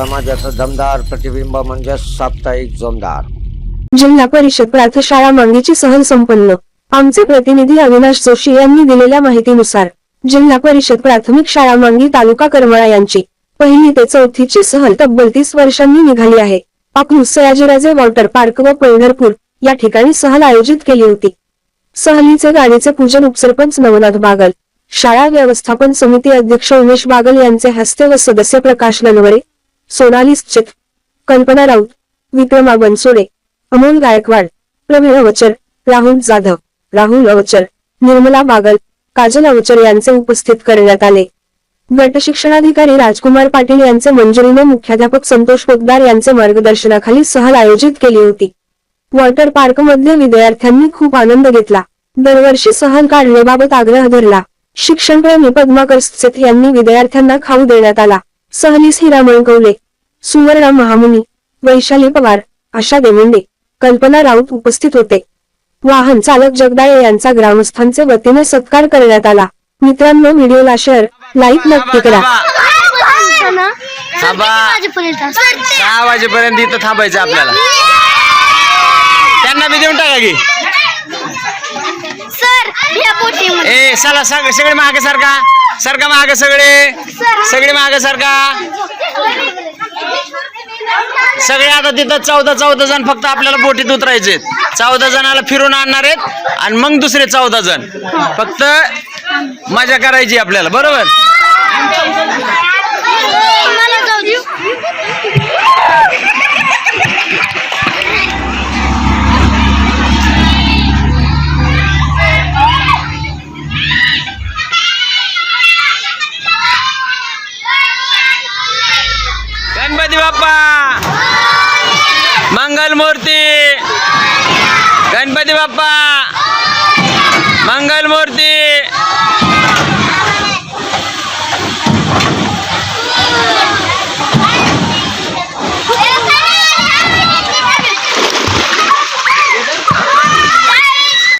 समाजाचं दमदार प्रतिबिंब म्हणजे साप्ताहिक जोमदार. जिल्हा परिषद प्रार्थशाळा मांगीची सहल संपन्न. आमचे प्रतिनिधी अविनाश जोशी यांनी दिलेल्या माहितीनुसार जिल्हा परिषद प्राथमिक शाळा मांगी तालुका करमळा यांची. पहिली ते चौथीची सहल तब्बल तीस वर्षांनी निघाली आहे. अकलूस सयाजीराजे वॉटर पार्क व पंढरपूर या ठिकाणी सहल आयोजित केली होती. सहलीचे गाडीचे पूजन उपसरपंच नवनाथ बागल शाळा व्यवस्थापन समिती अध्यक्ष उमेश बागल यांचे हस्ते व सदस्य प्रकाश नलवरे सोनाली चित कल्पना राऊत विक्रमा बनसोडे अमोल गायकवाड प्रवीण अवचर राहुल जाधव राहुल अवचर निर्मला बागल काजल अवचर यांचे उपस्थित करण्यात आले. गट शिक्षणाधिकारी राजकुमार पाटील यांचे मंजुरीने मुख्याध्यापक संतोष पोतदार यांचे मार्गदर्शनाखाली सहल आयोजित केली होती. वॉटर पार्क मधल्या विद्यार्थ्यांनी खूप आनंद घेतला. दरवर्षी सहल काढण्याबाबत आग्रह धरला. शिक्षणप्रेमी पद्माकर यांनी विद्यार्थ्यांना खाऊ देण्यात आला. सहलीस हिरा मळकवले सुवर्णा महामुनी वैशाली पवार आशा देवेंडे कल्पना राऊत उपस्थित होते. वाहन चालक जगदाळे यांचा ग्रामस्थांचे वतीने सत्कार करण्यात आला. मित्रांनो व्हिडिओला शेअर लाईक नक्की करा. सहा वाजेपर्यंत इथं थांबायचं आपल्याला. त्यांना बी देऊन टाका की. ए चला सग सगळे माग सारखा सारखा माग सगळे. सगळे माग सारखा सगळे आता तिथं चौदा चौदा जण फक्त आपल्याला बोटीत उतरायचे चौदा जणाला फिरून आणणार आहेत आणि मग दुसरे चौदा जण. फक्त मजा करायची आपल्याला बरोबर? बाप्पा. मंगल मूर्ती गणपती बाप्पा. मंगल मूर्ती